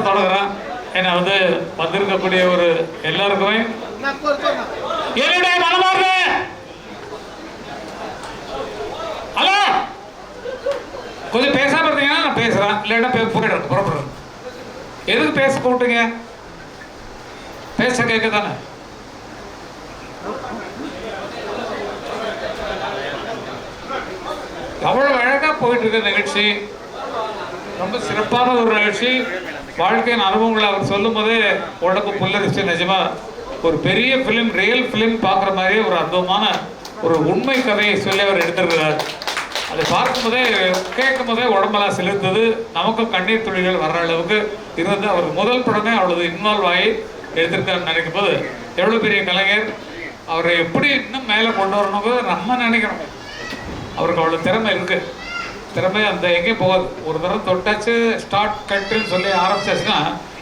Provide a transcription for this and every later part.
தொடங்குறேன் ஏன்னா வந்து வந்திருக்கக்கூடிய ஒரு எல்லாருக்குமே என்னுடைய மனமார்ந்த ஹலோ! கொஞ்சம் பேசாம இருந்தீங்கன்னா நான் பேசுறேன். இல்லைன்னா பே- போயிடுறேன் புறப்படுறேன். எதுக்கு பேச கூப்பிட்டீங்க பேச கேட்க தானே? அவ்வளவு அழகா போயிட்டு இருக்க நிகழ்ச்சி. ரொம்ப சிறப்பான ஒரு நிகழ்ச்சி. வாழ்க்கையின் அனுபவங்களை அவர் சொல்லும் போதே உடம்பு புல்லரிச்சு நிஜமா ஒரு பெரிய ஃபிலிம் ரியல் ஃபிலிம் பார்க்குற மாதிரியே ஒரு அற்புதமான ஒரு உண்மை கதையை சொல்லி அவர் எடுத்திருக்கிறார். அதை பார்க்கும்போதே கேட்கும் போதே உடம்பெல்லாம் செலுத்தது நமக்கும் கண்ணீர் துளிகள் வர்ற அளவுக்கு இருந்து அவர் முதல் படமே அவ்வளவு இன்வால்வ் ஆகி எடுத்திருக்காருன்னு நினைக்கும் போது எவ்வளோ பெரிய கலைஞர். அவரை எப்படி இன்னும் மேலே கொண்டு வரணும் நம்ம நினைக்கிறோம். அவருக்கு அவ்வளோ திறமை இருக்குது திறமை அந்த எங்கேயும் போகாது ஒரு தடவை தொட்டாச்சு ஸ்டார்ட் கட்டுன்னு சொல்லி ஆரம்பிச்சாச்சுன்னா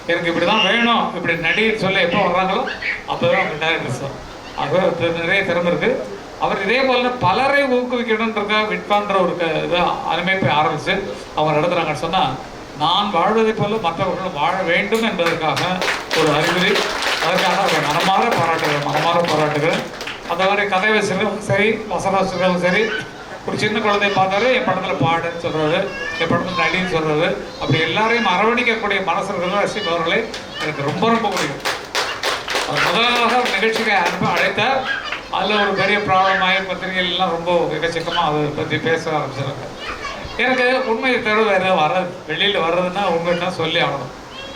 எனக்கு இப்படி தான் வேணும் இப்படி நடின்னு சொல்லி எப்போ வர்றாங்களோ அப்போ தான் அவங்க டேரக்டர்ஸ் தான் ஆகவே நிறைய திறமை இருக்குது அவர் இதே போல பலரை ஊக்குவிக்கணுன்றக்காக விட்பான்ற ஒரு க- இதை அமைப்பை ஆரம்பித்து அவங்க நடத்துகிறாங்கன்னு சொன்னால் நான் வாழ்வதைப் போல மற்றவர்களும் வாழ வேண்டும் என்பதற்காக ஒரு அறிகுறி. அதற்காக அவரை மனமாற பாராட்டுகிறேன் மனமாற பாராட்டுகிறேன். அந்த மாதிரி கதை வசர்களும் சரி வசனாசிரியர்களும் சரி ஒரு சின்ன குழந்தைய பார்த்தாரு என் படத்தில் பாடுன்னு சொல்கிறது என் படத்தில் நடின்னு சொல்கிறது அப்படி எல்லாரையும் அரவணிக்கக்கூடிய மனசர்கள் ரசிப் அவர்களை எனக்கு ரொம்ப ரொம்ப பிடிக்கும். முதலாக ஒரு நிகழ்ச்சிக்கு அனுப்ப அழைத்த அதில் ஒரு பெரிய ப்ராப்ளம் ஆகி பத்திரிகைகள் ரொம்ப எக்கச்சக்கமாக அதை பற்றி பேச ஆரம்பிச்சிருங்க எனக்கு உண்மையை தவிர வேறு எதாவது வராது. வெளியில் வர்றதுன்னா உங்கள்கிட்ட சொல்லி ஆகணும்.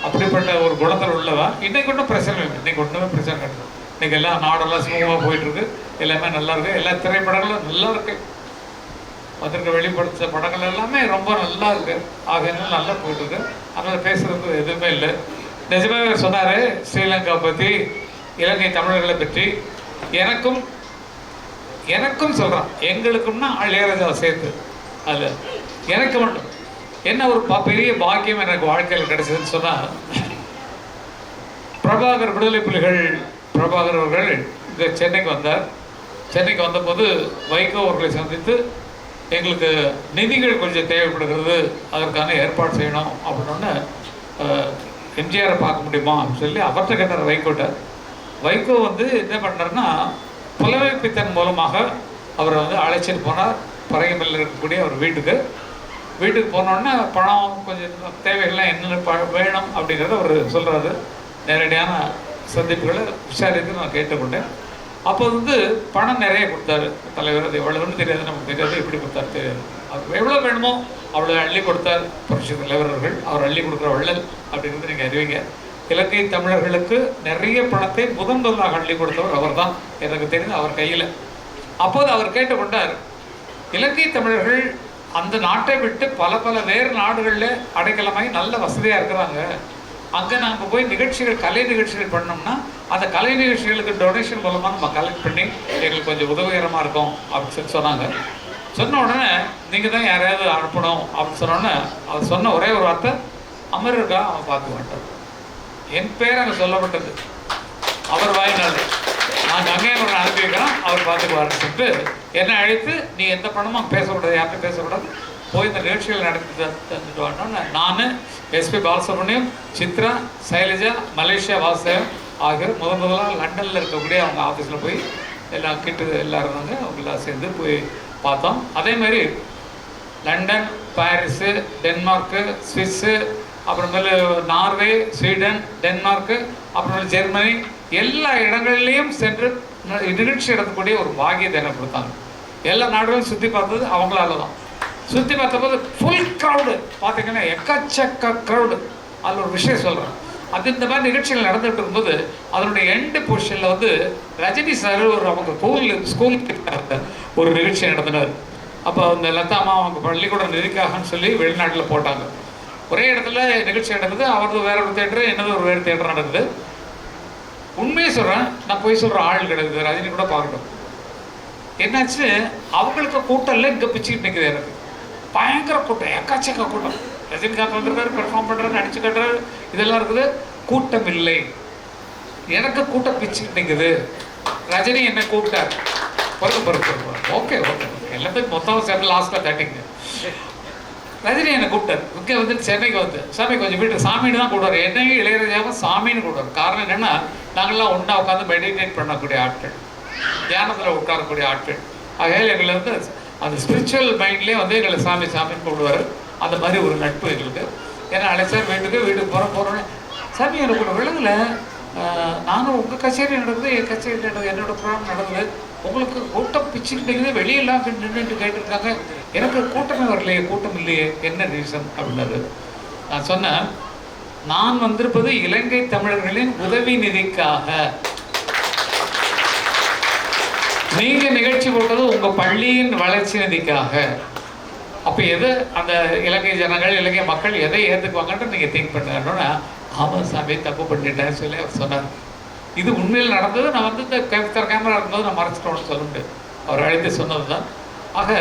அப்படிப்பட்ட ஒரு குணத்தில் உள்ளவா? இன்னைக்கு ஒன்றும் பிரச்சனை இல்லை. இன்னைக்கு ஒன்றுமே பிரச்சனை கிடையாது. இன்னைக்கு எல்லாம் நாடெல்லாம் சுமூகமாக போயிட்டுருக்கு எல்லாமே நல்லா இருக்குது எல்லா திரைப்படங்களும் நல்லா இருக்குது வந்திருக்க வெளிப்படுத்த படங்கள் எல்லாமே ரொம்ப நல்லா இருக்கு. ஆகையினால நல்லா போயிட்டு இருக்கு அதனால பேசுறதுக்கு எதுவுமே இல்லை. நிஜமாவே சொன்னார் ஸ்ரீலங்கா பற்றி இலங்கை தமிழர்களை பற்றி எனக்கும் எனக்கும் சொல்கிறான் எங்களுக்கும்னா இளையராஜா சேர்த்து. அது எனக்கு மட்டும். என்ன ஒரு ப- பெரிய பாக்கியம் எனக்கு வாழ்க்கையில் கிடைச்சதுன்னு சொன்னால் பிரபாகர் விடுதலை புலிகள் பிரபாகர் அவர்கள் இங்கே சென்னைக்கு வந்தார். சென்னைக்கு வந்தபோது வைகோ அவர்களை சந்தித்து எங்களுக்கு நிதிகள் கொஞ்சம் தேவைப்படுகிறது அதற்கான ஏற்பாடு செய்யணும் அப்படின்னு எம்ஜிஆரை பார்க்க முடியுமா அப்படின்னு சொல்லி அவர்கிட்ட கேட்டார் வைகோட்ட. வைகோ வந்து என்ன பண்ணாருன்னா புலமைப்பித்தன் மூலமாக அவரை வந்து அழைச்சிட்டு போனார். பறையமில்ல இருக்கக்கூடிய அவர் வீட்டுக்கு. வீட்டுக்கு போனோடனே பணம் கொஞ்சம் தேவைகள்லாம் என்னென்ன ப- வேணும் அப்படிங்கிறத அவர் சொல்கிறாரு நேரடியான சந்திப்புகளை விசாரித்து நான் கேட்டுக்கொண்டேன். அப்போ வந்து பணம் நிறைய கொடுத்தாரு. தலைவர் அது எவ்வளவுன்னு தெரியாது நமக்கு தெரியாது எப்படி கொடுத்தாரு தெரியாது. அவர் எவ்வளோ வேணுமோ அவ்வளோ அள்ளி கொடுத்தார். புரட்சி தலைவர் அவர்கள் அவர் அள்ளி கொடுக்குற வள்ளல் அப்படிங்கிறது நீங்கள் அறிவிங்க. இலங்கை தமிழர்களுக்கு நிறைய பணத்தை முதன் முதலாக அள்ளி கொடுத்தவர் அவர்தான். எனக்கு தெரிந்து அவர் கையில். அப்போது அவர் கேட்டுக்கொண்டார் இலங்கை தமிழர்கள் அந்த நாட்டை விட்டு பல பல வேறு நாடுகளில் அடைக்கலமாகி நல்ல வசதியாக இருக்கிறாங்க. அங்கே நாங்கள் போய் நிகழ்ச்சிகள் கலை நிகழ்ச்சிகள் பண்ணோம்னா அந்த கலை நிகழ்ச்சிகளுக்கு டொனேஷன் மூலமாக நம்ம கலெக்ட் பண்ணி எங்களுக்கு கொஞ்சம் உதவிகரமாக இருக்கும் அப்படின்னு சொல்லி சொன்னாங்க சொன்ன உடனே நீங்கள் தான் யாரையாவது அனுப்பணும் அப்படின்னு சொன்ன உடனே அவர் சொன்ன ஒரே ஒரு வார்த்தை அமர்ருக்கா அவன் பார்க்க மாட்டான் என் பேர் அங்கே சொல்லப்பட்டது அவர் வாயினால் நான் அங்கேயே ஒன்று வைக்கிறோம் அவர் பார்த்துக்குவாருன்னு சொல்லிட்டு என்னை அழைத்து நீ எந்த பணமும் பேசக்கூடாது யார்கிட்ட பேசக்கூடாது போய் இந்த நிகழ்ச்சிகள் நடத்தி தந்துட்டு வரணும்னு நான் S P Balasubrahmanyam Chitra Sailaja Malaysia வாசகம் ஆகியோர் முத முதலாக லண்டனில் இருக்கக்கூடிய அவங்க ஆஃபீஸில் போய் எல்லாம் கிட்டு எல்லாம் இருந்தாங்க அவங்களாம் சேர்ந்து போய் பார்த்தோம். அதே மாதிரி லண்டன் பாரிஸு டென்மார்க்கு ஸ்விஸ்ஸு அப்புறமேலு நார்வே ஸ்வீடன் டென்மார்க்கு அப்புறமேலு ஜெர்மனி எல்லா இடங்கள்லேயும் சென்று நிகழ்ச்சி நடத்தக்கூடிய ஒரு பாகியத்தை என்ன கொடுத்தாங்க. எல்லா நாடுகளும் சுற்றி பார்த்தது அவங்களால தான் சுற்றி பார்த்தபோது ஃபுல் க்ரௌடு பார்த்தீங்கன்னா எக்கச்சக்க க்ரௌடு அதில் ஒரு விஷயம் சொல்கிறேன் அது இந்த மாதிரி நிகழ்ச்சிகள் நடந்துட்டு இருக்கும்போது அதனுடைய எண்டு பொசிஷனில் வந்து ரஜினி சார் ஒரு அவங்க ஸ்கூலில் ஸ்கூல் ஒரு நிகழ்ச்சி நடத்தினார். அப்போ அந்த லதாமா அவங்க பள்ளிக்கூடம் நிதிக்காகன்னு சொல்லி வெளிநாட்டில் போட்டாங்க. ஒரே இடத்துல நிகழ்ச்சி நடந்தது அவரது வேற ஒரு தேட்டர் என்னது ஒரு வேறு தேட்டர் நடந்தது. உண்மையை சொல்கிறேன் நான் போய் சொல்கிற ஆள் கிடையாது ரஜினி கூட பார்க்கணும் என்னாச்சு அவங்களுக்கு கூட்டம் இல்லை இங்கே பிச்சுக்கிட்டு நிற்குது எனக்கு. பயங்கர கூட்டம் எக்காச்சக்க கூட்டம். ரஜினிகாந்த் வந்திருக்காரு பெர்ஃபார்ம் பண்ணுறாரு நடிச்சு கட்டுறாரு. இதெல்லாம் இருக்குது. கூட்டம் இல்லை. எனக்கு கூட்டம் பிச்சு நிற்குது ரஜினி என்னை கூப்பிட்டார். பொறுக்க பொறுக்க ஓகே ஓகே எல்லாத்தையும் மொத்தம் சேர்ந்து லாஸ்ட்டாக தட்டிங்க ரஜினி என்னை கூப்பிட்டார். இங்கே வந்து சென்னைக்கு வந்து சாமி கொஞ்சம் வீட்டு சாமின்னு தான் கூடுவார் என்னையும் இளையராஜாவும் சாமின்னு கூடுவார் காரணம் என்னென்னா நாங்கள்லாம் ஒன்றா உட்காந்து மெடிடேட் பண்ணக்கூடிய ஆட்கள். தியானத்தில் உட்காரக்கூடிய ஆட்கள். ஆகையால் எங்களை வந்து அந்த ஸ்பிரிச்சுவல் மைண்ட்லேயே வந்து எங்களை சாமி சாமின்னு கூப்பிடுவார். அந்த மாதிரி ஒரு நட்பு எங்களுக்கு. ஏன்னா அழைச்சார் வீட்டுக்கு வீட்டுக்கு போகிற போகிறோன்னே சாமி எனக்கு ஒரு நானும் உங்கள் கச்சேரி நடக்குது என் கச்சேரி நடக்குது என்னோட ப்ரோக்ராம் நடக்குது உங்களுக்கு கூட்டம் பிச்சுக்கிட்டீங்க வெளியெல்லாம் நின்றுட்டு கேட்டுருக்காங்க. எனக்கு கூட்டமே வரலையே கூட்டம் இல்லையே என்ன ரீசன் அப்படின்னாரு. நான் சொன்னேன் நான் வந்திருப்பது இலங்கை தமிழர்களின் உதவி நிதிக்காக. நீங்கள் நிகழ்ச்சி போட்டது உங்கள் பள்ளியின் வளர்ச்சி நிதிக்காக. அப்போ எது அந்த இலங்கை ஜனங்கள் இலங்கை மக்கள் எதை ஏற்றுக்குவாங்கன்ட்டு நீங்கள் திங்க் பண்ணுங்கன்னா ஆமாம் சாமி தப்பு பண்ணிட்டேன்னு சொல்லி அவர் சொன்னார். இது உண்மையில் நடந்தது. நான் வந்து இந்த கேப்சர் கேமரா இருக்கும்போது நான் மறைச்சிட்டோம்னு சொல்ல முடியாது அவர் அழைத்து சொன்னது தான் ஆக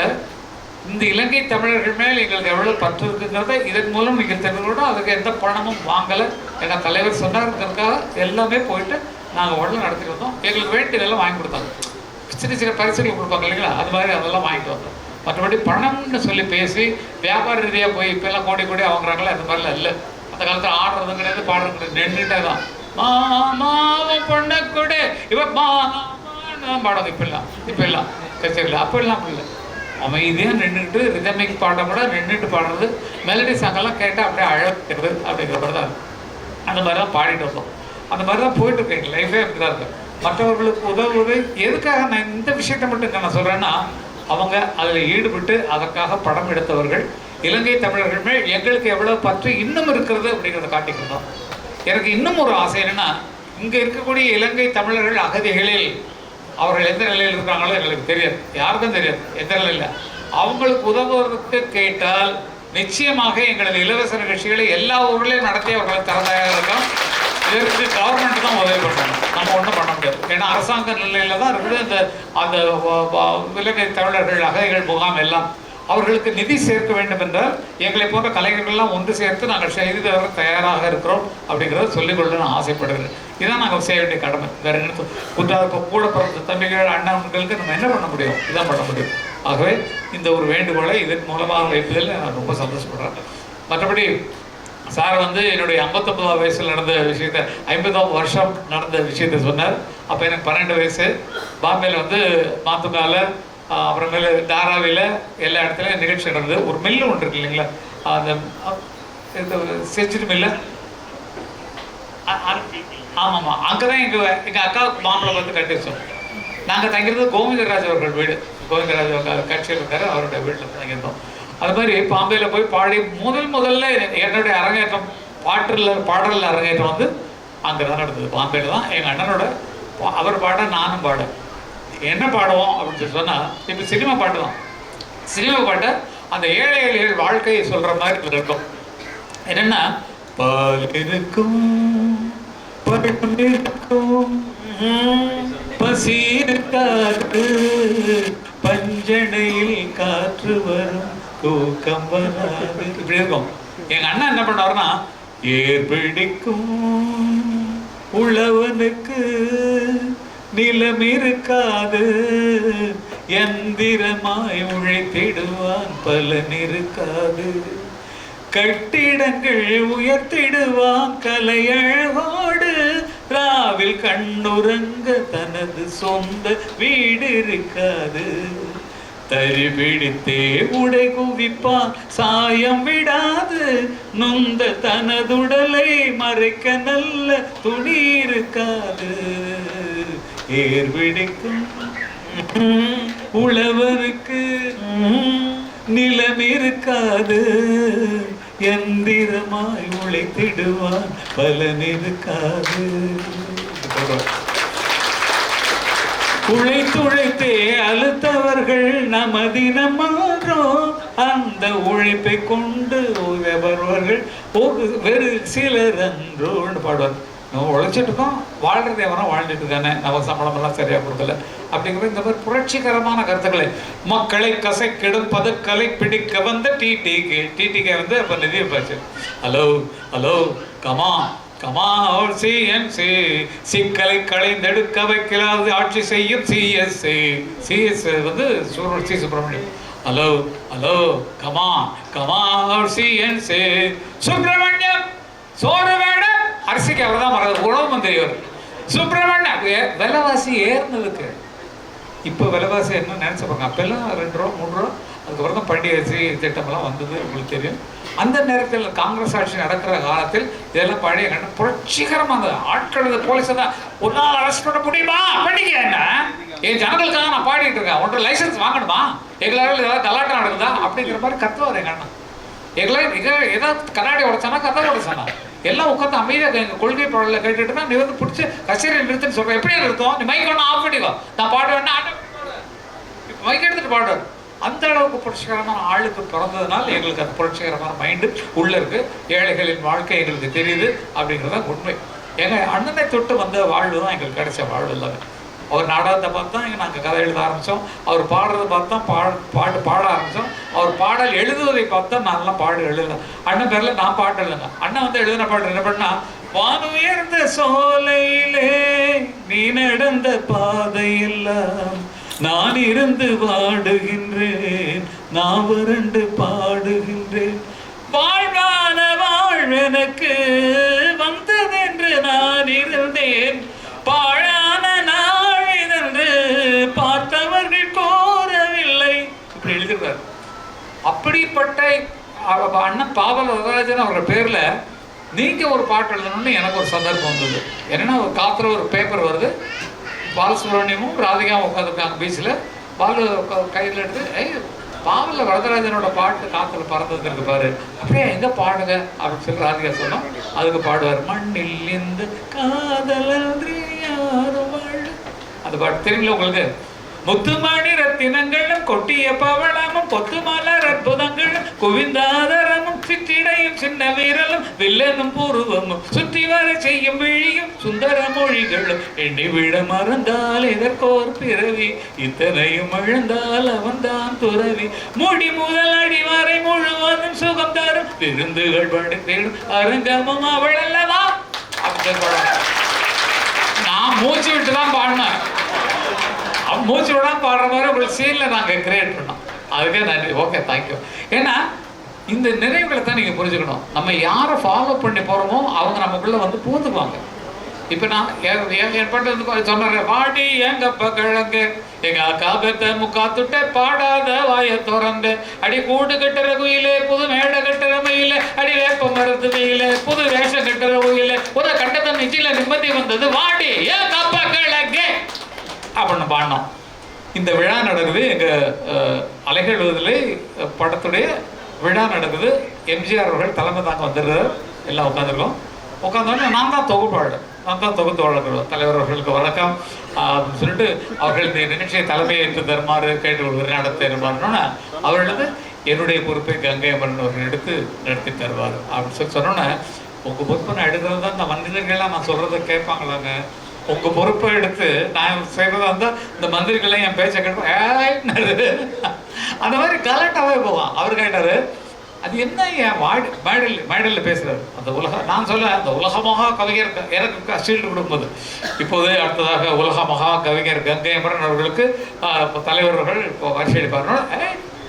இந்த இலங்கை தமிழர்கள் மேல் எங்களுக்கு எவ்வளவு பற்று இருக்குங்கிறத இதன் மூலம் நீங்கள் தெரிஞ்சுக்கணும் அதுக்கு எந்த பணமும் வாங்கலை. எங்கள் தலைவர் சொன்னாருங்கிறதுக்காக எல்லாமே போயிட்டு நாங்கள் உடனே நடத்திட்டு வந்தோம். எங்களுக்கு வேண்டியதெல்லாம் வாங்கி கொடுத்தாங்க. சின்ன சின்ன பரிசுகள் கொடுப்பாங்க இல்லைங்களா? அது மாதிரி அதெல்லாம் வாங்கிட்டு வந்தோம். மற்றபடி பணம்னு சொல்லி பேசி வியாபார ரீதியாக போய் இப்போல்லாம் கோடி கோடி வாங்குறாங்களே? அந்த மாதிரிலாம் இல்லை. அந்த காலத்தில் ஆடுறதும் கிடையாது பாடுறது கிடையாது. நின்றுட்டே தான். மாமாவை பொண்ணை கூட. இவ மாமான்னு பாடுறது. இப்பெல்லாம் இப்பெல்லாம். கச்சேரியில் அப்பெல்லாம் இல்லை. அமைதியாக நின்றுட்டு ரிதமிக் பாடம் கூட நின்றுட்டு பாடுறது. மெலடி சாங்கெல்லாம் கேட்டால் அப்படியே அழகிறது அப்படிங்கிற மாதிரி தான் இருக்கும். அந்த மாதிரி தான் பாடிட்டு வந்தோம் அந்த மாதிரி தான் போயிட்டு இருக்கேன் லைஃபே அப்படி தான் இருக்கு. மற்றவர்களுக்கு உதவுவது எதுக்காக நான் இந்த விஷயத்த மட்டும் நான் சொல்கிறேன்னா அவங்க அதில் ஈடுபட்டு அதற்காக படம் எடுத்தவர்கள் இலங்கை தமிழர்கள் மேல் எங்களுக்கு எவ்வளோ பற்று இன்னும் இருக்கிறது அப்படிங்கிறத காட்டிக்கிட்டோம் எனக்கு இன்னும் ஒரு ஆசை என்னென்னா இங்கே இருக்கக்கூடிய இலங்கை தமிழர்கள் அகதிகளில் அவர்கள் எந்த நிலையில் இருக்காங்களோ எங்களுக்கு தெரியாது. யாருக்கும் தெரியாது. எந்த நிலையில் அவங்களுக்கு உதவுவதற்கு கேட்டால் நிச்சயமாக எங்களது இலவச நிகழ்ச்சிகளை எல்லா ஊர்லேயும் நடத்தி அவர்களை தரதாக இருக்கோம். இதற்கு கவர்மெண்ட் தான் உதவி பண்ணணும் நம்ம ஒன்றும் பண்ண முடியாது. ஏன்னா அரசாங்க நிலையில தான் இருக்குது இந்த அந்த இலங்கை தமிழர்கள் அகதிகள் முகாம் எல்லாம் அவர்களுக்கு நிதி சேர்க்க வேண்டும் என்றால் எங்களை போன்ற கலைஞர்கள்லாம் ஒன்று சேர்த்து நாங்கள் செய்து தர தயாராக இருக்கிறோம் அப்படிங்கிறத சொல்லிக்கொள்ள நான் ஆசைப்படுகிறேன். இதான் நாங்கள் செய்ய வேண்டிய கடமை. வேற என்ன புத்தா இப்போ கூட பிறந்த தம்பிகள் அண்ணன்களுக்கு நம்ம என்ன பண்ண முடியும்? இதான் பண்ண முடியும். ஆகவே இந்த ஒரு வேண்டுகோளை இதன் மூலமாக வைப்பதில் நான் ரொம்ப சந்தோஷப்படுறேன். மற்றபடி சார் வந்து என்னுடைய ஐம்பத்தொம்பதாம் வயசில் நடந்த விஷயத்த ஐம்பதாம் வருஷம் நடந்த விஷயத்த சொன்னார். அப்போ எனக்கு பன்னெண்டு வயசு. பாம்பேயில் வந்து மாத்துக்கால அப்புறமேல தாராவியில் எல்லா இடத்துலையும் நிகழ்ச்சி நடந்தது. ஒரு மில்லு ஒன்று இருக்கு இல்லைங்களா? அந்த செஞ்சிட்டு இது மில்லு ஆமாம்மா அங்கே தான் எங்கள் எங்கள் அக்கா மாம்பழம் வந்து கட்டி வச்சோம். நாங்கள் தங்கியிருந்தது கோவிந்தராஜ் அவர்கள் வீடு. கோவிந்தராஜ் அவங்க கட்சியில் இருக்காரு அவருடைய வீட்டில் தங்கியிருந்தோம். அது மாதிரி பாம்பேயில் போய் பாடி முதல் முதல்ல என்னுடைய அரங்கேற்றம் பாட்டில் பாடலில் அரங்கேற்றம் வந்து அங்கே தான் நடந்தது. பாம்பேயில் தான் எங்கள் அண்ணனோட அவர் பாட நானும் பாட என்ன பாடுவோம் அப்படின்னு சொல்லி சொன்னால் இப்போ சினிமா பாட்டு தான். சினிமா பாட்டை அந்த ஏழை ஏழைகள் வாழ்க்கையை சொல்கிற மாதிரி இருக்கும் என்னென்னா பால் இருக்கும் இருக்கும் பசி இருக்காது பஞ்சனையில் காற்று வரும். தூக்கம் வராது. இப்படி இருக்கும். எங்க அண்ணன் என்ன பண்ணுவாருன்னா ஏர் பிடிக்கும் உழவனுக்கு நிலம் இருக்காது. எந்திரமாய் உழைத்திடுவான் பலன் இருக்காது. கட்டிடங்கள் உயர்த்திடுவான் கலையழகோடு. ராவில் கண்ணுறங்க தனது சொந்த வீடு இருக்காது. தறி பிடித்தே உடை குவிப்பான் சாயம் விடாது. நொந்த தனதுடலை மறைக்க நல்ல துணி இருக்காது. ஏர் பிடிக்கும் உழவருக்கு நிலம் இருக்காது. எந்திரமாய் உழைத்திடுவான். பலன் இருக்காது. உழைத்துழைத்தே அழுத்தவர்கள் நமதினம் மாறும் அந்த உழைப்பை கொண்டு வருவார்கள் வெறு சிலர் அன்றோன்னு பாடுவார் நம்ம உழைச்சிட்டு இருக்கோம் வாழ்றது எவனோ வாழ்ந்துட்டு தானே நம்ம சம்பளம் எல்லாம் சரியா கொடுக்கல. அப்படிங்கிற இந்த மாதிரி புரட்சிகரமான கருத்துக்களை. மக்களை கசைக்கிடும் கலை பிடிக்க வந்த டிடிகே டிடிகே வந்து அப்ப நிதியை பாச்சு ஹலோ ஹலோ கமா கமா சிஎன்சி சிக்கலை களைந்தெடுக்க வைக்கலாவது ஆட்சி செய்யும் சிஎஸ்சி சிஎஸ் வந்து சூரர் சி சுப்பிரமணியம். ஹலோ ஹலோ கமா கமா சிஎன்சி சுப்பிரமணியம் சோறு வேடம் அரிசிக்கு அவர் தான் மறந்து உணவு மந்திரியவர் சுப்பிரமணியம் விலைவாசி ஏறினதுக்கு. இப்போ விலைவாசி என்ன நினைச்சு அப்போல்லாம் ரெண்டு ரூபா மூணு ரூபா. அதுக்கப்புறம் தான் பண்டிகை திட்டமெல்லாம் வந்தது உங்களுக்கு தெரியும். அந்த நேரத்தில் காங்கிரஸ் ஆட்சி நடக்கிற காலத்தில் இதெல்லாம் பழைய கண்டு புரட்சிகரமாக இருந்தது. ஆட்கள் போலீஸ் தான் ஒரு நாள் அரெஸ்ட் பண்ண முடியுமா? பண்டிகை என்ன? என் ஜனங்களுக்காக நான் பாடிட்டு இருக்கேன். ஒன்றரை லைசன்ஸ் வாங்கணுமா? எங்களால் ஏதாவது கலாட்டம் நடக்குதா? அப்படிங்கிற மாதிரி கத்துவார் எங்க அண்ணன். எங்களை எங்க ஏதாவது கண்ணாடி உடைச்சானா கதை உடைச்சானா? எல்லாம் உட்காந்து அமைதியாக எங்க கொள்கை பாடல கேட்டுட்டு தான் நீ வந்து பிடிச்சி கச்சேரி நிறுத்துன்னு சொல்றேன். எப்படி நிறுத்தும்? நீ மைக் ஒன்று ஆஃப் பண்ணிக்கோ. நான் பாடுவேன்னா மைக் எடுத்துட்டு பாடுவேன். அந்த அளவுக்கு புரட்சிகரமான ஆளுக்கு பிறந்ததுனால எங்களுக்கு அந்த புரட்சிகரமான மைண்டு உள்ள இருக்கு. ஏழைகளின் வாழ்க்கை எங்களுக்கு தெரியுது அப்படிங்கிறது தான் உண்மை. எங்க அண்ணனை தொட்டு வந்த வாழ்வு தான் எங்களுக்கு கிடைச்ச வாழ்வு எல்லாமே அவர் நாடகத்தை பார்த்து தான் நாங்கள் கதை எழுத ஆரம்பித்தோம் அவர் பாடுறதை பார்த்து தான் பாட பாட்டு பாட ஆரம்பித்தோம் அவர் பாடல் எழுதுவதை பார்த்து தான் நான்லாம் பாடு எழுதல அண்ணன் பேரில் நான் பாட்டு எழுதுங்க அண்ணன் வந்து எழுதின பாட்டு என்ன பண்ணா வானுயர்ந்த சோலையிலே நீ நடந்த பாதையெல்லாம் நான் இருந்து பாடுகின்றேன் நான் வறண்டு பாடுகின்றேன். வாழ்வான வாழ்வெனக்கு வந்ததென்று நான் இருந்தேன். பாழான நாழிதென்று பார்த்தவர்கள் கோரவில்லை. இப்படி எழுதுகிறார் அப்படிப்பட்ட அண்ணன் பாவல் வரராஜன் அவரோட பேரில் நீங்க ஒரு பாட்டு எழுதணும்னு எனக்கு ஒரு சந்தர்ப்பம் வந்தது. என்னன்னா ஒரு காத்துல ஒரு பேப்பர் வருது. பாலசுப்ரமணியமும் ராதிகாவும் உட்காந்துருக்காங்க பீச்சில் பாலு கையில் எடுத்து ஏய் பாவல வரதராஜனோட பாட்டு காற்றுல பறந்தது இருக்கு பாரு. அப்படியே எங்க பாடுங்க? அப்படின்னு சொல்லி ராதிகா சொன்னோம் அதுக்கு பாடுவார் மண்ணில் இந்த காதலன்றி யாரும் அந்த பாட்டு தெரியுங்களா உங்களுக்கு? முத்துமணி ரத்தினங்களும் கொட்டிய பவளமும் கொத்து மலர் அற்புதங்களும் குவிந்தா வில்லனும் பூர்வமும் சுற்றி வர செய்யும் விழியும் சுந்தர மொழிகளும் எண்ணி விட மறந்தால் எதற்கோர் பிறவி? இத்தனையும் அழந்தால் அவன் தான் துறவி. முடி முதல் அடிவாரை முழுவதும் சுகம் தரும். விருந்துகள் படுத்திடும். அரங்கமும் அவள் அல்லவா நான் மூச்சு விட்டு தான் பாடினேன் மூச்சு விடாம பாடுற மாதிரி உங்களுக்கு சீனில் நாங்கள் கிரியேட் பண்ணோம். அதுக்கே நன்றி. ஓகே தேங்க்யூ ஏன்னா இந்த நினைவுகளை தான் நீங்கள் புரிஞ்சுக்கணும். நம்ம யாரை ஃபாலோ பண்ணி போகிறோமோ அவங்க நமக்குள்ளே வந்து பூந்துக்குவாங்க இப்போ நான் ஏற்பட்டு என் என் வந்து சொன்னார் வாடி எங்கப்ப கிழங்கு? எங்க அக்கா பெத்த முக்கா பாடாத வாய திறந்து. அடி கூடு கட்டுற குயிலே புது மேடை கட்டுற மயில அடி வேப்ப மரத்து மயில புது வேஷம் கட்டுற குயில. புத கட்டத்தை நெச்சில நிம்மதி வந்தது வாடி ஏன் கப்ப கிழங்கு அப்படின்னு பாடினோம். இந்த விழா நடக்குது எங்கள் அலைகழுவதில் படத்துடைய விழா நடக்குது எம்ஜிஆர் அவர்கள் தலைமை தாங்க வந்துடுறாரு எல்லாம் உட்காந்துருக்கோம் உட்காந்தோடனே நான் தான் தொகுப்பாளர் நான் தான் தொகுத்து வழங்குறோம் தலைவர் அவர்களுக்கு வணக்கம். அப்படின்னு சொல்லிட்டு அவர்கள் இந்த நிகழ்ச்சியை தலைமையேற்று தருமாறு கேட்டு நடத்த தருமாறுனோன்னா அவர்களது என்னுடைய பொறுப்பை கங்கை அமரன் அவர்கள் எடுத்து நடத்தி தருவார் அப்படின்னு சொல்லி சொன்னோன்னே உங்கள் பொறுப்பை நான் எடுக்கிறது தான் இந்த மனிதர்கள்லாம் நான் சொல்கிறத கேட்பாங்களாங்க? உங்கள் பொறுப்பை எடுத்து நான் செய்கிறதா இருந்தால் இந்த மந்திரிகள்லாம் என் பேச்சை கேட்பேன் ஏன்னாரு அந்த மாதிரி கலட்டாவே போவான். அவர் கேட்டாரு அது என்ன என் வாடி மேடல் மேடலில் பேசுகிறார் அந்த உலக நான் சொல்ல அந்த உலக மகா கவிஞர் எனக்கு ஷீல்டு கொடுக்கும்போது இப்போது அடுத்ததாக உலக மகா கவிஞர் கங்கை அமரன் அவர்களுக்கு தலைவர்கள் இப்போ வரிசை எடுப்பார்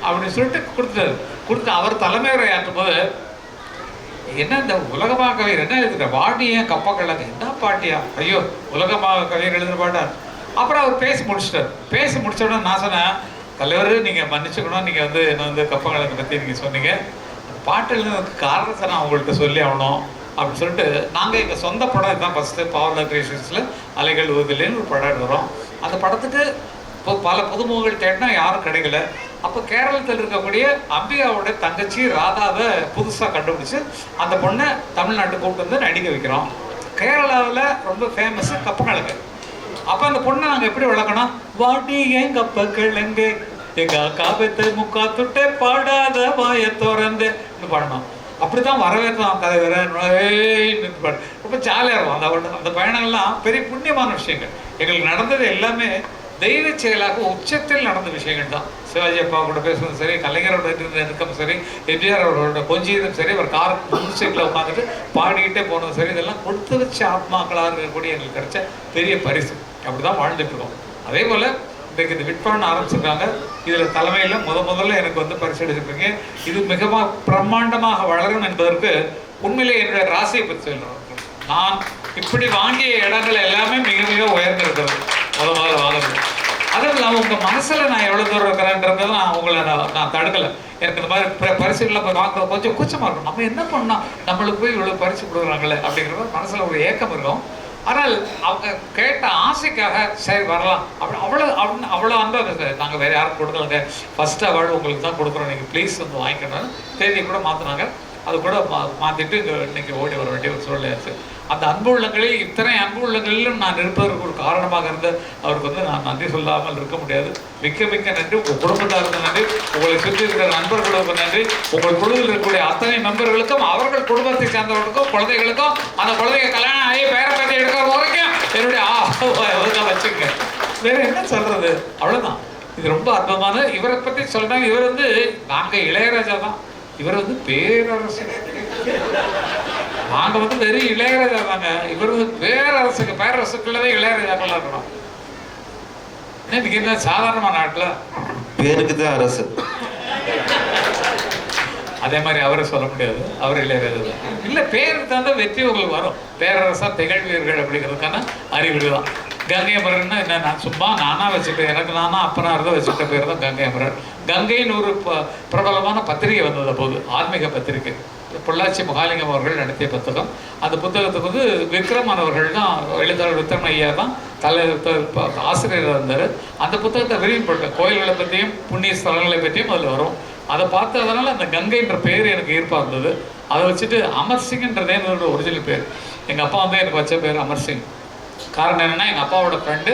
அப்படின்னு சொல்லிட்டு கொடுத்துட்டாரு. கொடுத்து அவர் தலைமையுரை ஆற்றும் போது என்ன இந்த உலகமாக கவிஞர் என்ன எழுதுற? வாடி ஏன் கப்ப கிழங்கு என்ன பாட்டியா ஐயோ உலகமாக கவிஞர் எழுதுற பாட்டார் அப்புறம் அவர் பேசி முடிச்சிட்டார். பேசி முடிச்ச உடனே நான் சொன்னேன் தலைவர் நீங்கள் மன்னிச்சுக்கணும். நீங்கள் வந்து என்ன வந்து கப்ப கிழங்கு பற்றி நீங்கள் சொன்னீங்க. அந்த பாட்டு எழுதுனதுக்கு காரணத்தை நான் உங்கள்கிட்ட சொல்லி ஆகணும் அப்படின்னு சொல்லிட்டு நாங்கள் எங்கள் சொந்த படம் இதுதான் ஃபஸ்ட்டு பவர் கிரியேஷன்ஸில் அலைகள் ஊதிலேன்னு ஒரு படம் எடுக்கிறோம். அந்த படத்துக்கு இப்போ பல புதுமுகங்கள் தேடினா யாரும் கிடைக்கல. அப்போ கேரளத்தில் இருக்கக்கூடிய அம்பிகாவோட தங்கச்சி ராதாவை புதுசாக கண்டுபிடிச்சு அந்த பொண்ணை தமிழ்நாட்டுக்கு கூப்பிட்டு வந்து நடிக்க வைக்கிறோம். கேரளாவில் ரொம்ப ஃபேமஸ் கப்பக்கிழங்கு அப்போ அந்த பொண்ணை நாங்கள் எப்படி வளர்க்கணும்? வாடி எங்கப்ப கிழங்கு எங்க அக்கா முக்கா துட்டே பாடாத வாய திறந்து. பாடணும் அப்படித்தான் வரவேற்றான் தலைவர். ரொம்ப ஜாலியாக இருக்கும். அந்த அந்த பயணங்கள்லாம் பெரிய புண்ணியமான விஷயங்கள். எங்களுக்கு நடந்தது எல்லாமே தெய்வ செயலாக உச்சத்தில் நடந்த விஷயங்கள் தான். சிவாஜி அப்பா கூட பேசுனதும் சரி கலைஞரோட நெருக்கம் சரி எம்ஜிஆர் அவரோட கொஞ்சியதும் சரி அவர் கார் முன் சீட்டில் உட்காந்துட்டு பாடிக்கிட்டே போனதும் சரி இதெல்லாம் கொடுத்து வச்ச ஆத்மாக்களாக இருக்கக்கூடிய எங்களுக்கு கிடைச்ச பெரிய பரிசு. அப்படி தான் வாழ்ந்துட்டு இருக்கோம். அதே போல் இன்றைக்கு இது விற்பனை ஆரம்பிச்சிருக்காங்க. இதில் தலைமையில் முத முதல்ல எனக்கு வந்து பரிசு எடுத்துருக்கீங்க. இது மிகவும் பிரம்மாண்டமாக வளரும் என்பதற்கு உண்மையிலே என்னுடைய ராசியை பற்றி சொல்கிறோம் நான் இப்படி வாங்கிய இடங்கள் எல்லாமே மிக மிக உயர்ந்திருக்கிறது. முத முதல்ல வாங்குறது. அதுவும் இல்லாமல் உங்கள் மனசில் நான் எவ்வளோ தூரம் இருக்கிறேன்றதை நான் உங்களை நான் நான் தடுக்கலை. எனக்கு இந்த மாதிரி ப- போய் வாங்க கொஞ்சம் கூச்சமாக இருக்கும். நம்ம என்ன பண்ணால் நம்மளுக்கு போய் இவ்வளோ பரிசு கொடுக்குறாங்களே அப்படிங்கிற மாதிரி மனசில் ஒரு ஏக்கம் இருக்கும். ஆனால் அவங்க கேட்ட ஆசைக்காக சரி வரலாம். அப்படி அவ்வளோ அவ்வளோ அவ்வளோ அன்பாக நாங்கள் வேறு யாரும் கொடுக்கலங்க ஃபஸ்ட் அவார்டு உங்களுக்கு தான் கொடுக்குறோம். நீங்கள் ப்ளீஸ் வந்து வாங்கிக்கணும் தேதி கூட மாற்றினாங்க அது கூட மா மாற்றிட்டு இங்கே இன்னைக்கு ஓடி வர வேண்டிய ஒரு சூழ்நிலையாச்சு அந்த அன்பு உள்ளங்களில் இத்தனை அன்பு உள்ளங்களிலும் நான் இருப்பதற்கு ஒரு காரணமாக இருந்த அவருக்கு வந்து நான் நன்றி சொல்லாமல் இருக்க முடியாது. மிக்க மிக்க நன்றி. உங்கள் குடும்பத்தாருக்கு நன்றி. உங்களை சுற்றி இருக்கிற நண்பர்களுக்கு நன்றி. உங்கள் குழுவில் இருக்கக்கூடிய அத்தனை மெம்பர்களுக்கும் அவர்கள் குடும்பத்தை சேர்ந்தவர்களுக்கும் குழந்தைகளுக்கும் அந்த குழந்தைங்க கல்யாணம் ஆகி பேர பேட்டி எடுக்கிற வரைக்கும் என்னுடைய ஆ வச்சுங்க வேற என்ன சொல்றது? அவ்வளோதான் இது ரொம்ப அற்புதமான இவரை பற்றி சொல்கிறாங்க இவர் வந்து நாங்கள் இளையராஜா தான். இவர் வந்து பேரரசர் நாங்க வந்து வெறும் இளையராஜா தாங்க இவர் வந்து பேரரசுக்கு பேரரசுக்குள்ளதே இளையராஜாக்குள்ள இருக்கணும். இன்னைக்கு என்ன சாதாரணமான நாட்டுல? பேருக்கு தான் அரசு. அதே மாதிரி அவரை சொல்ல முடியாது. அவர் இளையராஜா தான். இல்ல பேருக்கு தகுந்த வெற்றி உங்களுக்கு வரும். பேரரசா திகழ்வீர்கள் அப்படிங்கிறதுக்கான அறிகுறி தான். கங்கை அமரன்னா என்ன? நான் சும்மா நானா வச்சுட்டேன் எனக்கு நானா அப்பனா இருந்தால் வச்சுக்கிட்ட பேர் தான் கங்கை அமரர் கங்கைன்னு ஒரு ப- பிரபலமான பத்திரிகை வந்தது போது ஆன்மீக பத்திரிகை. பொள்ளாச்சி மகாலிங்கம் அவர்கள் நடத்திய புத்தகம். அந்த புத்தகத்துக்கு வந்து விக்ரமன் அவர்கள் தான் எழுத்தாளர் விக்ரம் ஐயா தான் தலை ஆசிரியர் இருந்தார். அந்த புத்தகத்தை விரிவுபட்ட கோயில்களை பற்றியும் புண்ணிய ஸ்தலங்களை பற்றியும் அதில் வரும். அதை பார்த்ததுனால அந்த கங்கைன்ற பேர் எனக்கு ஈர்ப்பாக இருந்தது. அதை வச்சுட்டு அமர் சிங்ன்றதே என்னோட ஒரிஜினல் பேர். எங்கள் அப்பா வந்து எனக்கு வச்ச பேர் அமர் சிங். காரணம் என்னென்னா எங்கள் அப்பாவோட ஃப்ரெண்டு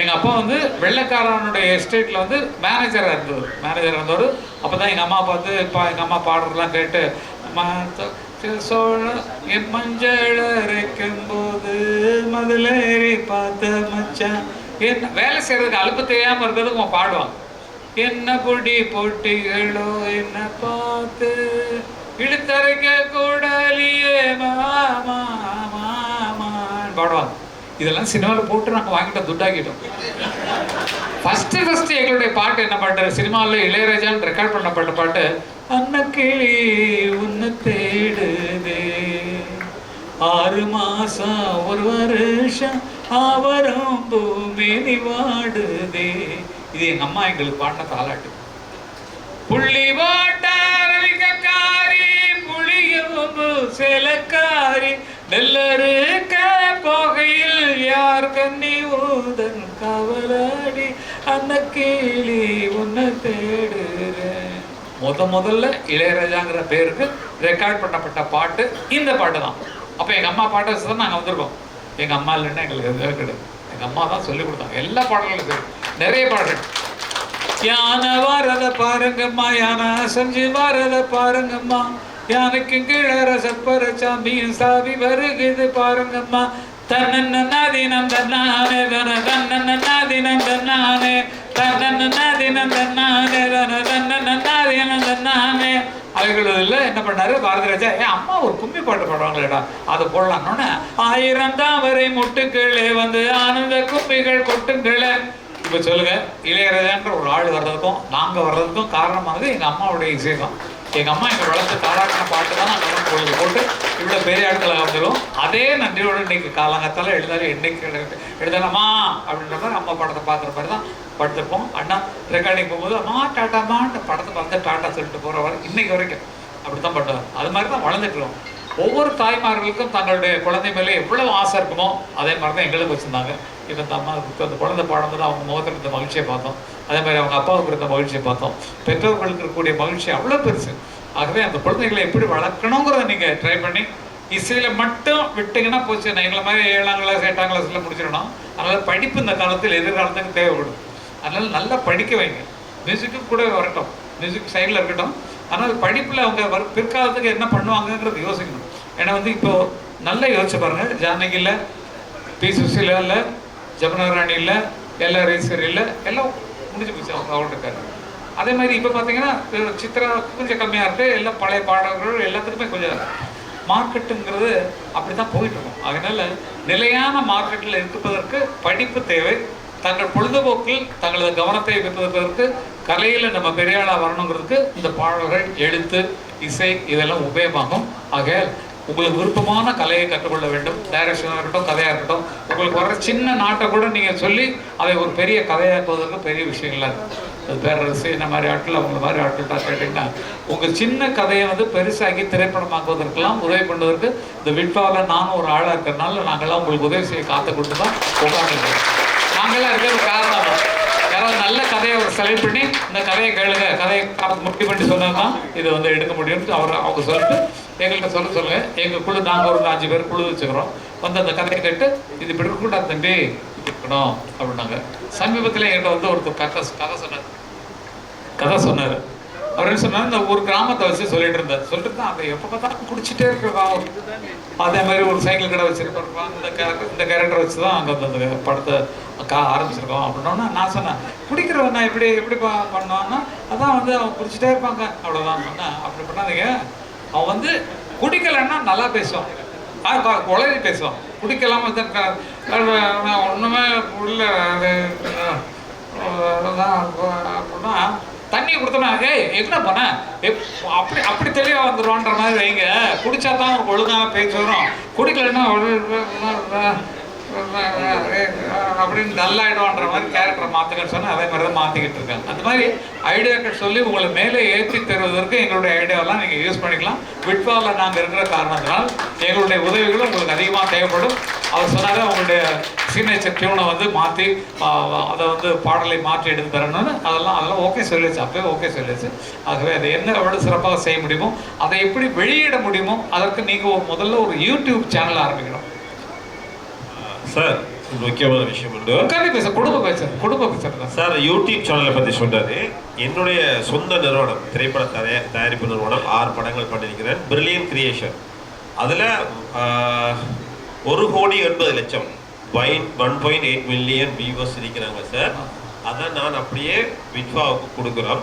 எங்கள் அப்பா வந்து வெள்ளைக்காரனுடைய எஸ்டேட்டில் வந்து மேனேஜராக இருந்தவர் மேனேஜராக இருந்தவர். அப்போ தான் எங்கள் அம்மா பார்த்து இப்போ எங்கள் அம்மா பாடுறதெல்லாம் கேட்டு சோழ என் மஞ்சள் அரைக்கும் போது மதுளேறி பார்த்த மச்சான். என்ன வேலை செய்கிறதுக்கு அலுப்பு தெரியாமல் இருக்கிறதுக்கு அவன் பாடுவான். என்ன பொடி போட்டிகளோ என்ன பார்த்து இழுத்தரைக்க கூடலியே மாமா மாமா பாடுவான். இதெல்லாம் சினிமாவில் போட்டு நாங்கள் வாங்கிட்டோம் துட்டாக்கிட்டோம் ஃபஸ்ட்டு ஃபஸ்ட்டு எங்களுடைய பாட்டு என்ன பாட்டு? சினிமாவில் இளையராஜான்னு ரெக்கார்ட் பண்ணப்பட்ட பாட்டு அன்னக்கிளி உன்னை தேடுதே. ஆறு மாசம் ஒரு வருஷம் ஆவரம் பூமேனி வாடுதே இது எங்கள் அம்மா எங்களுக்கு பாடின தாலாட்டு. புள்ளி வாட்டாரிக்காரி புளியம்பு சிலக்காரி நெல்லறுக்க போகையில் யார் கண்ணி ஊதன் கவலாடி? அந்த கேளி உன்னை தேடுறேன் முத முதல்ல இளையராஜாங்கிற பேருக்கு ரெக்கார்ட் பண்ணப்பட்ட பாட்டு இந்த பாட்டு தான் அப்போ எங்கள் அம்மா பாட்டை வச்சு தான் நாங்கள் வந்திருக்கோம். எங்கள் அம்மா இல்லைன்னா எங்களுக்கு எதுவே கிடையாது. எங்கள் அம்மா தான் சொல்லி கொடுத்தாங்க. எல்லா பாடல்களும் நிறைய பாடல்கள். யானை வரத பாருங்கம்மா யானை செஞ்சு வரத பாருங்கம்மா. யானைக்கு கீழே ரசப்பர சாமியும் சாவி வருகுது பாருங்கம்மா. தன்னன்ன தன்னானே தன தன்னன்ன தன்னானே. தன்னன்ன தன்னானே தன தன்னன்ன தன்னானே. அவைகள் என்ன பண்ணாரு? பாரதி ராஜா ஏன் அம்மா ஒரு கும்மி பாட்டு பாடுவாங்களேடா அதை போடலாம்னு ஆயிரம் தாமரை முட்டுக்களே வந்து ஆனந்த கும்பிகள் கொட்டுங்களே. இப்போ சொல்லுங்க இளையராஜான்ற ஒரு ஆள் வர்றதுக்கும் நாங்க வர்றதுக்கும் காரணமானது எங்க அம்மாவுடைய இசை தான் எங்கள் அம்மா எங்கள் வளர்த்து பாராட்டின பாட்டு தான் நாங்கள் வந்து பொழுது போட்டு இவ்வளோ பெரிய ஆட்களாக வந்துடும் அதே நன்றியோட இன்றைக்கி காலங்கத்தால் எழுதாலும் என்னைக்கு எழுதலாமா அப்படின்ற மாதிரி அம்மா படத்தை பார்க்குற மாதிரி தான் படுத்திருப்போம். அண்ணா ரெக்கார்டிங் போகும்போது அம்மா டாட்டாமான்ற படத்தை பார்த்து டாட்டா சொல்லிட்டு போகிற வரை இன்றைக்கு வரைக்கும் அப்படி தான் பண்ணுவார். அது மாதிரி தான் வளர்ந்துட்டுருவோம் ஒவ்வொரு தாய்மார்களுக்கும் தங்களுடைய குழந்தை மேலே எவ்வளோ ஆசை இருக்குமோ அதே மாதிரி தான் எங்களுக்கு வச்சுருந்தாங்க. எங்கள் இந்த அம்மாவுக்கு அந்த குழந்தை பாடும்போது அவங்க முகத்தில் இருந்த மகிழ்ச்சியை பார்த்தோம். அதே மாதிரி அவங்க அப்பாவுக்கு இருந்த மகிழ்ச்சியை பார்த்தோம். பெற்றோர்களுக்கு இருக்கக்கூடிய மகிழ்ச்சி அவ்வளோ பெருசு. ஆகவே அந்த குழந்தைகளை எப்படி வளர்க்கணுங்கிறத நீங்கள் ட்ரை பண்ணி இசையில் மட்டும் விட்டீங்கன்னா போச்சு. நான் எங்களை மாதிரி ஏழாம் கிளாஸ் எட்டாம் கிளாஸில் முடிச்சிடணும். அதனால் படிப்பு இந்த காலத்தில் எதிர்காலத்துக்கு தேவைப்படும். அதனால் நல்லா படிக்க வைங்க. மியூசிக்கு கூட வரட்டும். மியூசிக் சைடில் இருக்கட்டும். ஆனால் படிப்பில் அவங்க வர பிற்காலத்துக்கு என்ன பண்ணுவாங்கங்கிறது யோசிக்கணும். ஏன்னா வந்து இப்போ நல்லா யோசிச்சு பாருங்க. ஜானகியில் இல்லை பி சுசீலா இல்லை ஜமுனாராணி இல்லை இல்லை எல்லாம் முடிஞ்சு போச்சு அவங்க அவங்கள்ட்ட இருக்காரு. அதே மாதிரி இப்போ பார்த்தீங்கன்னா அஹ் சித்ரா கொஞ்சம் கம்மியாக இருக்குது எல்லாம் பழைய பாடல்கள் எல்லாத்துக்குமே கொஞ்சம் மார்க்கெட்டுங்கிறது அப்படி தான் போயிட்டு இருக்கும் அதனால நிலையான மார்க்கெட்டில் இருப்பதற்கு படிப்பு தேவை. தங்கள் பொழுதுபோக்கில் தங்களது கவனத்தை வைப்பதற்கு கலையில் நம்ம பெரிய ஆளாக வரணுங்கிறதுக்கு இந்த பாடல்கள் எழுத்து இசை இதெல்லாம் உபயோகமாகும். ஆகையால் உங்களுக்கு விருப்பமான கலையை கற்றுக்கொள்ள வேண்டும். டைரக்ஷனாக இருக்கட்டும் கதையாக இருக்கட்டும் உங்களுக்கு வர்ற சின்ன நாட்டை கூட நீங்கள் சொல்லி அதை ஒரு பெரிய கதையாக்குவதற்கு பெரிய விஷயங்களா இருக்குது பேரரசு இந்த மாதிரி ஆட்கள் அவங்க மாதிரி ஆட்கள்கிட்ட கேட்டிங்கன்னா உங்கள் சின்ன கதையை வந்து பெருசாக்கி திரைப்படமாக்குவதற்கெல்லாம் உதவி பண்ணுவதற்கு இந்த விட்பாவில் நானும் ஒரு ஆளாக இருக்கிறனால நாங்கள்லாம் உங்களுக்கு உதவி செய்ய காத்து கொடுத்து தான் உட்காந்துருக்கோம் நாங்களாம் இருக்கிற காரணம் நல்ல கதையை அவர் செலக்ட் பண்ணி இந்த கதையை கேளுங்க. கதையை முட்டி பண்ணி சொன்னால் தான் இதை வந்து எடுக்க முடியும்னு அவர் அவங்க சொல்லிட்டு எங்கள்கிட்ட சொல்ல சொல்லுங்க. எங்கள் குழு நாங்கள் ஒரு அஞ்சு பேர் குழு வச்சுக்கிறோம். வந்து அந்த கதையை கேட்டு இது இப்படி இருக்கக்கூடாது தம்பி இருக்கணும் அப்படின்னாங்க. சமீபத்தில் என்கிட்ட வந்து ஒருத்தர் கதை கதை சொன்னார். கதை சொன்னார். அப்படின்னு சொன்னா இந்த ஒரு கிராமத்தை வச்சு சொல்லிட்டு இருந்தார். சொல்லிட்டு இருந்தா அதை எப்போ பார்த்தாலும் குடிச்சிட்டே இருக்கிறதா அதே மாதிரி ஒரு சைக்கிள் கடை வச்சிருப்பா இந்த கேரக்டர் இந்த கேரக்டர் வச்சு தான் அங்கே அந்த படத்தை கா ஆரம்பிச்சிருக்கோம் அப்படின்னோன்னா நான் சொன்னேன் குடிக்கிறவன் நான் எப்படி எப்படி பா- பண்ணுவான்னா அதான் வந்து அவன் குடிச்சிட்டே இருப்பாங்க. அவ்வளோதான் சொன்னேன். அப்படி பண்ணாதீங்க. அவன் வந்து குடிக்கலைன்னா நல்லா பேசுவான். ஆ, கொ- பேசுவான். குடிக்கலாம தான் ஒன்றுமே உள்ள அது அப்படின்னா தண்ணி கொடுத்தனாக என்ன பண்ண? எப்- அப்படி அப்படி தெளிவாக வந்துடுவான்ற மாதிரி வைங்க. குடிச்சா தான் ஒரு ஒழுங்கான பேச்சு வரும் குடிக்கலைன்னா அப்படின்னு டல்லாயிடுவான்ற மாதிரி கேரக்டரை மாற்றுக்கன்னு சொன்னால் அதே மாதிரி தான் மாற்றிக்கிட்டு இருக்காங்க. அந்த மாதிரி ஐடியாக்கள் சொல்லி உங்களை மேலே ஏற்றி தருவதற்கு எங்களுடைய ஐடியாவெல்லாம் நீங்கள் யூஸ் பண்ணிக்கலாம். விட்வாவில் நாங்கள் இருக்கிற காரணத்தினால் எங்களுடைய உதவிகளும் உங்களுக்கு அதிகமாக தேவைப்படும். அவர் சொன்னாரு உங்களுடைய சிக்னேச்சர் டியூனை வந்து மாற்றி அதை வந்து பாடலை மாற்றி எடுத்து தரணும்னு. அதெல்லாம் அதெல்லாம் ஓகே சொல்லிடுச்சு அப்பவே ஓகே சொல்லிடுச்சு ஆகவே அதை என்ன எவ்வளோ சிறப்பாக செய்ய முடியுமோ அதை எப்படி வெளியிட முடியுமோ அதற்கு நீங்கள் முதல்ல ஒரு யூடியூப் சேனல் ஆரம்பிக்கணும். சார் முக்கியமான விஷயம் உண்டு. பேச குடும்ப பேச குடும்ப பேசுறது சார் யூடியூப் சேனலை பற்றி சொல்றாரு. என்னுடைய சொந்த நிறுவனம் திரைப்பட தயாரி தயாரிப்பு நிறுவனம் ஆறு படங்கள் பண்ணியிருக்கிறேன். பிரில்லியன் கிரியேஷன் அதில் ஒரு கோடி எண்பது லட்சம். One one point eight million viewers இருக்கிறாங்க சார் அதை நான் அப்படியே விட்வாவுக்கு கொடுக்குறோம்.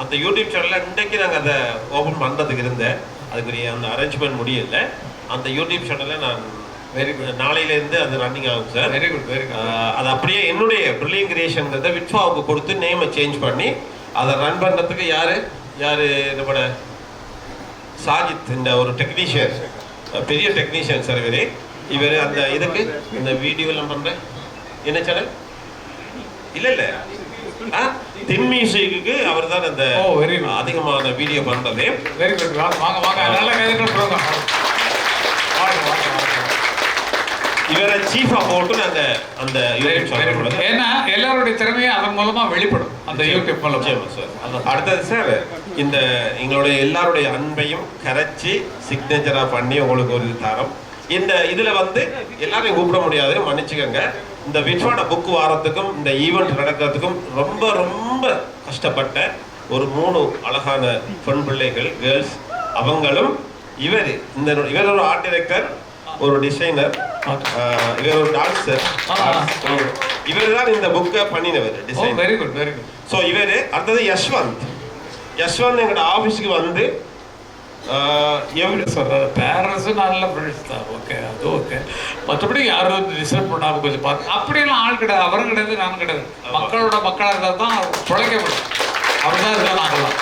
அந்த யூடியூப் சேனலில் இன்றைக்கு நாங்கள் அதை ஓப்பன் பண்ணுறதுக்கு இருந்தேன். அதுக்குரிய அந்த அரேஞ்ச்மெண்ட் முடியல. அந்த யூடியூப் சேனலை நான் வெரி குட் நாளையிலேருந்து அது ரன்னிங் ஆகும் sir very good very good அது அப்படியே என்னுடைய பிரில்லியன் கிரியேஷன்கிறத விட்வாவுக்கு கொடுத்து நேமை சேஞ்ச் பண்ணி அதை ரன் பண்ணுறதுக்கு யாரு? யாரு நம்மளோட சாஜித் இந்த ஒரு டெக்னீஷியன் பெரிய டெக்னீஷியன் சார் இவரு. இவர் அந்த இதுக்கு இந்த வீடியோலாம் பண்ணுறேன் என்ன சேனல் இல்லை இல்லை. ஆ? தின் மியூசிக்கு அவர் தான் அந்த. அதிகமான வீடியோ பண்ணுறது வெரி குட் வாங்க வாங்க. நல்ல இவரை சீஃபாக போட்டு அந்த சேனல் ஏன்னா எல்லாருடைய திறமையும் அதன் மூலமா வெளிப்படும். அந்த யூடியூப் மூலமா. சார் அடுத்தது சார் இந்த எங்களுடைய எல்லாருடைய அன்பையும் கரைச்சி சிக்னேச்சரா பண்ணி உங்களுக்கு ஒரு தரம். இந்த இதுல வந்து எல்லாரையும் கூப்பிட முடியாது மன்னிச்சுக்கோங்க. இந்த விட்வாட புக் வாரத்துக்கும் இந்த ஈவெண்ட் நடக்கிறதுக்கும் ரொம்ப ரொம்ப கஷ்டப்பட்ட ஒரு மூணு அழகான பெண் பிள்ளைகள் கேர்ள்ஸ் அவங்களும் இவர் இந்த இவர் ஒரு ஆர்ட் டைரக்டர் ஒரு டிசைனர் இவர் ஒரு டான்சர். இவர் தான் இந்த புக்கை பண்ணினவர் design very good very good so இவர் அடுத்தது யஷ்வந்த். யஷ்வந்த் எங்களோட ஆஃபீஸுக்கு வந்து ஆஹ், சொல்கிறது பேரண்ட்ஸு நல்ல ஃப்ரெண்ட்ஸ் தான். ஓகே அது ஓகே மற்றபடி யாரும் டிஸ்டர்ப் பண்ணாம கொஞ்சம் பார்த்து அப்படியெல்லாம் ஆள் கிடையாது. அவரும் கிடையாது நானும் கிடையாது. மக்களோட மக்களாக இருந்தால் தான் பிழைக்க முடியும். அப்படிதான் இருந்தால் நாங்களாம்